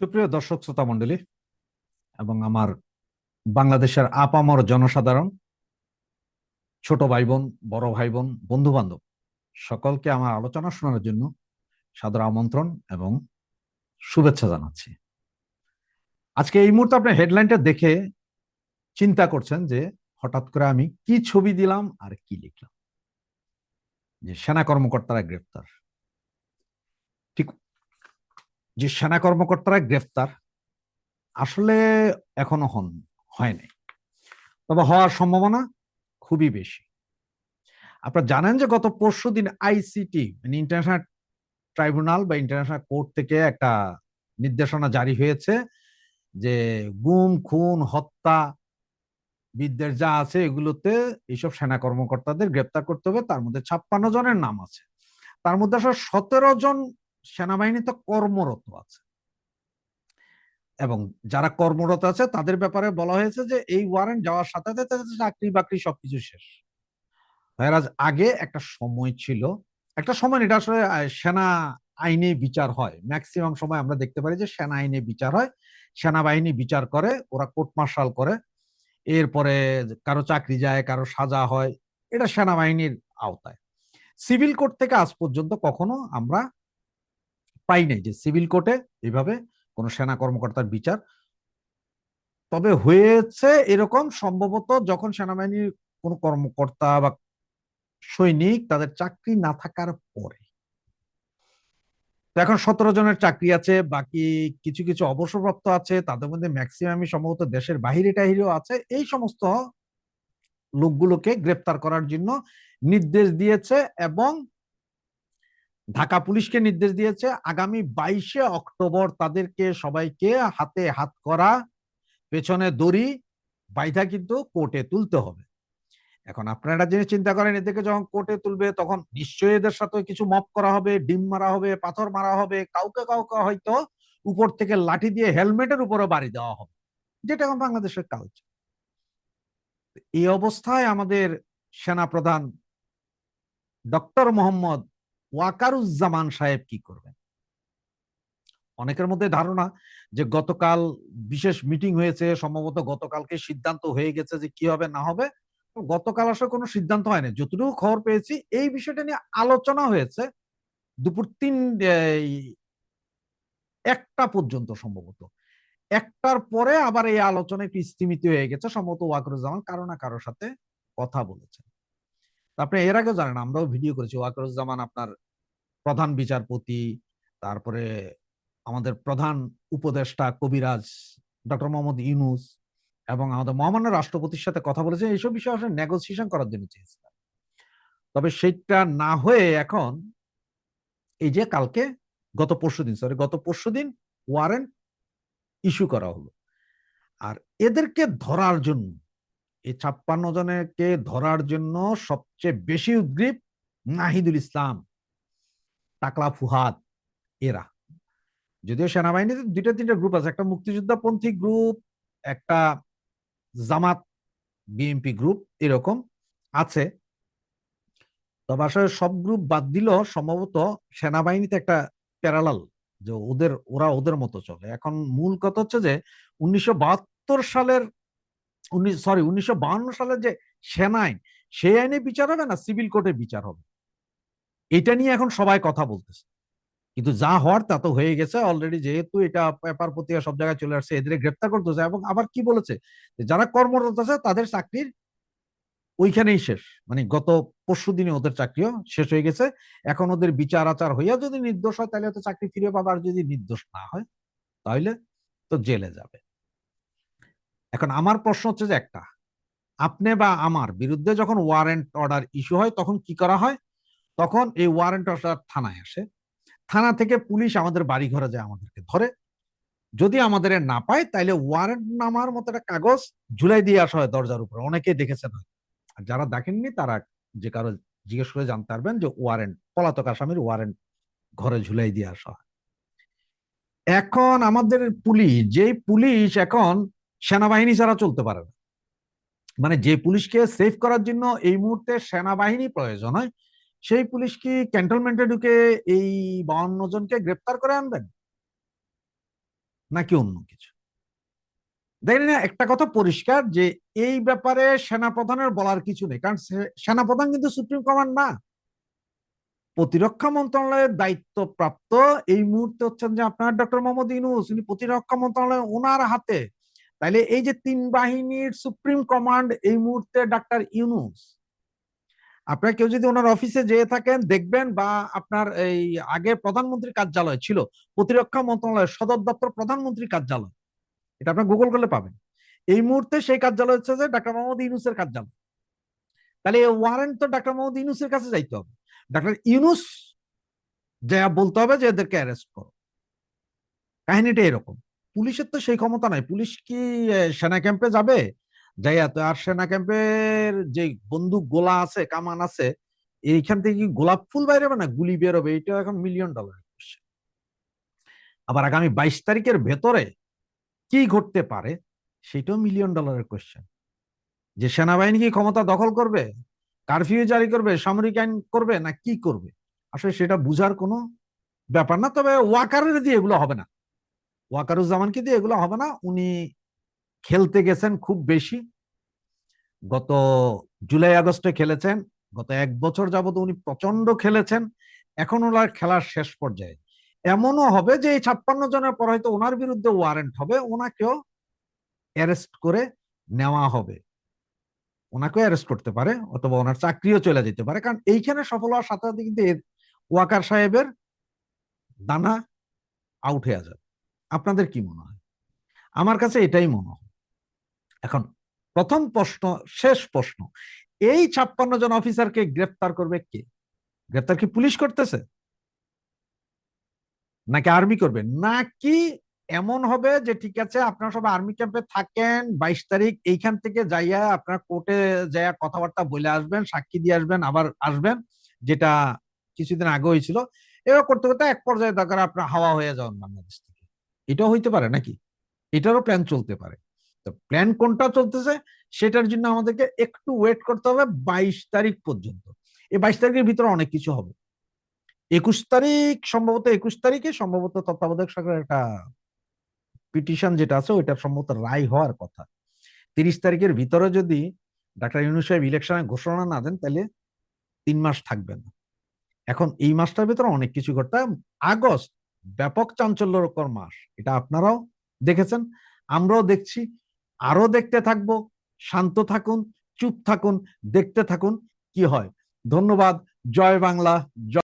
সুপ্রিয় দর্শক শ্রোতা মন্ডলী এবং আমার বাংলাদেশের আপামর জনসাধারণ, ছোট ভাই বোন বড় ভাই বোন বন্ধু বান্ধব সকলকে আমার আলোচনা শোনার জন্য সাদর আমন্ত্রণ এবং শুভেচ্ছা জানাচ্ছি। আজকে এই মুহূর্তে আপনি হেডলাইনটা দেখে চিন্তা করছেন যে হঠাৎ করে আমি কি ছবি দিলাম আর কি লিখলাম? যে সেনা কর্মকর্তারা গ্রেপ্তার। ঠিক যে সেনা কর্মকর্তারা গ্রেফতার, আসলে এখনও হন হয়নি তবে হওয়ার সম্ভাবনা খুবই বেশি। আপনারা জানেন যে গত পরশু দিন আইসিটি মানে ইন্টারন্যাশনাল ট্রাইব্যুনাল বা ইন্টারন্যাশনাল কোর্ট থেকে একটা নির্দেশনা জারি হয়েছে যে গুম, খুন, হত্যা বিদ্যের যা আছে এগুলোতে এইসব সেনা কর্মকর্তাদের গ্রেপ্তার করতে হবে। তার মধ্যে ছাপ্পান্ন জনের নাম আছে। তার মধ্যে আসলে সতেরো জন সেনাবাহিনীতে কর্মরত আছে। এবং যারা কর্মরত আছে, তাদের ব্যাপারে বলা হয়েছে যে, এই ওয়ারেন্ট যাওয়ার সাথে সাথে চাকরি বাকরি সবকিছু শেষ। হয়রাজ আগে একটা সময় ছিল, একটা সময় এটা আসলে সেনা আইনে বিচার হয়। ম্যাক্সিমাম সময় আমরা দেখতে পারি যে, সেনা আইনে বিচার হয়। সেনাবাহিনী বিচার করে, ওরা কোর্ট মার্শাল করে। এরপরে কারও চাকরি যায়, কারও সাজা হয়, এটা সেনাবাহিনীর আওতায়। সিভিল কোর্ট থেকে আজ পর্যন্ত কখনো আমরা পাই নাই যে সিভিল কোর্টে এইভাবে কোনো সেনা কর্মকর্তার বিচার। তবে হয়েছে এরকম সম্ভবত যখন সেনাবাহিনীর কোন কর্মকর্তা বা সৈনিক তাদের চাকরি না থাকার পরে। এখন সতেরো জনের চাকরি আছে, বাকি কিছু কিছু অবসরপ্রাপ্ত আছে, তাদের মধ্যে ম্যাক্সিমামই সম্ভবত দেশের বাহিরে টাহিরেও আছে। এই সমস্ত লোকগুলোকে গ্রেপ্তার করার জন্য নির্দেশ দিয়েছে এবং ঢাকা পুলিশকে নির্দেশ দিয়েছে, আগামী বাইশে অক্টোবর তাদেরকে সবাইকে হাতে হাত করা, পেছনে দড়ি বাইধা কিন্তু কোর্টে তুলতে হবে। এখন আপনারা জিনিস চিন্তা করেন, এদেরকে যখন কোর্টে তুলবে, তখন নিশ্চয়ই এদের সাথে কিছু মপ করা হবে, ডিম মারা হবে, পাথর মারা হবে, কাউকে কাউকে হয়তো উপর থেকে লাঠি দিয়ে হেলমেটের উপরে বাড়ি দেওয়া হবে, যেটা এখন বাংলাদেশের কালচার এই অবস্থায় আমাদের সেনা প্রধান ডক্টর মোহাম্মদ ওয়াকারুজ্জামান সাহেব কি করবেন? অনেকের মধ্যে ধারণা যে গতকাল বিশেষ মিটিং হয়েছে, সম্ভবত গতকালকে সিদ্ধান্ত হয়ে গেছে যে কি হবে, না হবে। গতকাল আসলে কোনো সিদ্ধান্ত হয়নি। যতটুকু খবর পেয়েছি, এই বিষয়টা নিয়ে আলোচনা হয়েছে দুপুর তিন একটা পর্যন্ত সম্ভবত। একটার পরে আবার এই আলোচনা একটু স্থিমিত হয়ে গেছে। সম্ভবত ওয়াকরুজ্জামান কারও না কারোর সাথে কথা বলেছেন। আপনি এর আগেও জানেন, আমরাও ভিডিও করেছি। ওয়াকরুজ্জামান আপনার প্রধান বিচারপতি, তারপরে আমাদের প্রধান উপদেষ্টা কবিরাজ ডক্টর মোহাম্মদ ইউনুস এবং আমাদের মহামান্য রাষ্ট্রপতির সাথে কথা বলেছে। এইসব বিষয়ে আসলে নেগোসিয়েশন করার জন্য চেয়েছিলাম। তবে সেটা না হয়ে এখন এই যে কালকে গত পরশু দিন সরি গত পরশু দিন ওয়ারেন্ট ইস্যু করা হলো। আর এদেরকে ধরার জন্য এই ছাপ্পান্ন জনকে ধরার জন্য সবচেয়ে বেশি উদ্গ্রীব নাহিদুল ইসলাম টাকলা ফুহাদ, এরা। যদিও সেনাবাহিনীতে দুইটা, তিনটা গ্রুপ আছে, একটা মুক্তিযোদ্ধাপন্থী গ্রুপ একটা জামাত বিএনপি গ্রুপ এরকম আছে। তবে আসলে সব গ্রুপ বাদ দিল সম্ভবত সেনাবাহিনীতে একটা প্যারালাল যে ওদের, ওরা ওদের মতো চলে। এখন মূল কথা হচ্ছে যে উনিশশো বাহাত্তর সালের উনিশ সরি উনিশশো সালের যে সেনা আইন, সেই আইনে বিচার হবে না, সিভিল কোর্টে বিচার হবে? এটা নিয়ে এখন সবাই কথা বলতেছে। কিন্তু যা হওয়ার তা তো হয়ে গেছে অলরেডি যেহেতু এটা পেপার পত্রিকা সব জায়গায় চলে আসছে এদের গ্রেপ্তার করতেছে এবং আবার কি বলেছে? যারা কর্মরত আছে, তাদের চাকরির ওইখানেই শেষ। মানে গত পরশু দিনে ওদের চাকরিও শেষ হয়ে গেছে। এখন ওদের বিচার আচার হইয়া যদি নির্দোষ হয়, তাহলে তো চাকরি ফিরে পাবে, আর যদি নির্দোষ না হয়, তাহলে তো জেলে যাবে। এখন আমার প্রশ্ন হচ্ছে যে একটা, আপনি বা আমার বিরুদ্ধে যখন ওয়ারেন্ট অর্ডার ইস্যু হয়, তখন কি করা হয়? তখন এই ওয়ারেন্ট অর্ডার থানায় আসে। থানা থেকে পুলিশ আমাদের বাড়ি ঘরে যায় আমাদেরকে ধরে। যদি আমাদের না পায়, তাইলে ওয়ারেন্ট নামার মতো একটা কাগজ ঝুলাই দিয়ে আসা হয় দরজার উপরে। অনেকে দেখেছেন আর যারা দেখেননি, তারা যে কারও জিজ্ঞেস করে জানতে পারবেন যে ওয়ারেন্ট পলাতক আসামির ওয়ারেন্ট ঘরে ঝুলাই দিয়ে আসা হয়। এখন আমাদের পুলিশ, যেই পুলিশ এখন সেনাবাহিনী ছাড়া চলতে পারে না। মানে যে পুলিশকে সেভ করার জন্য এই মুহূর্তে সেনাবাহিনী প্রয়োজন হয়, সেই পুলিশ কি ক্যান্টনমেন্টে ঢুকে এই বাউন্ন জনকে গ্রেপ্তার করে আনবেন? নাকি অন্য কিছু? দেখেন না, একটা কথা পরিষ্কার যে এই ব্যাপারে সেনাপ্রধানের বলার কিছু নেই, কারণ সেনাপ্রধান কিন্তু সুপ্রিম কমান্ড না। প্রতিরক্ষা মন্ত্রণালয়ের দায়িত্বপ্রাপ্ত এই মুহূর্তে হচ্ছেন যে আপনার ডক্টর মোহাম্মদ ইউনুস, উনি প্রতিরক্ষা মন্ত্রণালয় ওনার হাতে তাইলে এই যে তিন বাহিনীর সুপ্রিম কমান্ড এই মুহূর্তে ডাক্তার ইউনুস। আপনার কেউ যদি ওনার অফিসে যেয়ে থাকেন, দেখবেন বা আপনার এই আগে প্রধানমন্ত্রীর কার্যালয় ছিল, প্রতিরক্ষা মন্ত্রণালয়ের সদর দপ্তর প্রধানমন্ত্রীর কার্যালয়। এটা আপনার গুগল করলে পাবেন। এই মুহূর্তে সেই কার্যালয় হচ্ছে যে ডাক্তার মোহাম্মদ ইউনুসের কার্যালয়। তাহলে ওয়ারেন্ট তো ডাক্তার মোহাম্মদ ইউনুসের কাছে যাইতে হবে। ডাক্তার ইউনুস যা বলতে হবে যে এদেরকে অ্যারেস্ট করো। কাহিনীটা এরকম। পুলিশের তো সেই ক্ষমতা নাই। পুলিশ কি সেনা ক্যাম্পে যাবে? যাইয়া তো আর সেনা ক্যাম্পের যে বন্দুক, গোলা আছে, কামান আছে, এইখান থেকে কি গোলাপ ফুল বাইরে না? গুলি বেরোবে। এটা এখন মিলিয়ন ডলার আবার আগামী বাইশ তারিখের ভেতরে কি ঘটতে পারে? সেটাও মিলিয়ন ডলারের কোয়েশ্চেন যে সেনাবাহিনী কি ক্ষমতা দখল করবে? কারফিউ জারি করবে? সামরিক আইন করবে? না কি করবে? আসলে সেটা বুঝার কোনো ব্যাপার না। তবে ওয়াকারের দিয়ে এগুলো হবে না। ওয়াকারুজ্জামানকে দিয়ে এগুলো হবে না। উনি খেলতে গেছেন খুব বেশি। গত জুলাই, আগস্টে খেলেছেন। গত এক বছর যাবত উনি প্রচণ্ড খেলেছেন। এখন ওনার খেলার শেষ পর্যায়ে। এমনও হবে যে এই ছাপ্পান্ন জনের পর হয়তো ওনার বিরুদ্ধে ওয়ারেন্ট হবে। ওনাকেও অ্যারেস্ট করে নেওয়া হবে। ওনাকেও অ্যারেস্ট করতে পারে, অথবা ওনার চাকরিও চলে যেতে পারে। কারণ এইখানে সফল হওয়ার সাথে সাথে কিন্তু ওয়াকার সাহেবের দানা আউট হয়ে যাবে। আপনাদের কি মনে হয়? আমার কাছে এটাই মনে হয়। এখন প্রথম প্রশ্ন, শেষ প্রশ্ন, এই ছাপ্পান্ন জন অফিসারকে গ্রেফতার করবে কে? গ্রেফতার কি পুলিশ করতেছে? নাকি আর্মি করবে? নাকি এমন হবে যে ঠিক আছে, আপনারা সবাই আর্মি ক্যাম্পে থাকেন, বাইশ তারিখ এইখান থেকে যাইয়া আপনার কোর্টে যাইয়া কথাবার্তা বলে আসবেন, সাক্ষী দিয়ে আসবেন, আবার আসবেন, যেটা কিছুদিন আগে হয়েছিল। এবার করতে করতে এক পর্যায়ে দরকার আপনার হাওয়া হয়ে যান বাংলাদেশ থেকে। এটাও হইতে পারে নাকি? এটারও প্ল্যান চলতে পারে। তো প্ল্যান কোনটা চলতেছে? সেটার জন্য আমাদেরকে একটু ওয়েট করতে হবে বাইশ তারিখ পর্যন্ত। এই বাইশ তারিখের ভিতরে অনেক কিছু হবে। একুশ তারিখ সম্ভবত, একুশ তারিখে সম্ভবত তত্ত্বাবধায়ক সরকারের একটা পিটিশন যেটা আছে, ওইটা সম্ভবত রায় হওয়ার কথা। তিরিশ তারিখের ভিতরে যদি ডাক্তার ইউনুস সাহেব ইলেকশনে ঘোষণা না দেন, তাহলে তিন মাস থাকবে না। এখন এই মাসটার ভিতরে অনেক কিছু ঘটতে আগস্ট ব্যাপক চাঞ্চল্যকর মাস। এটা আপনারাও দেখেছেন। আমরাও দেখছি। আরও দেখতে থাকব। শান্ত থাকুন, চুপ থাকুন, দেখতে থাকুন। কি হয়? ধন্যবাদ। জয় বাংলা। জয়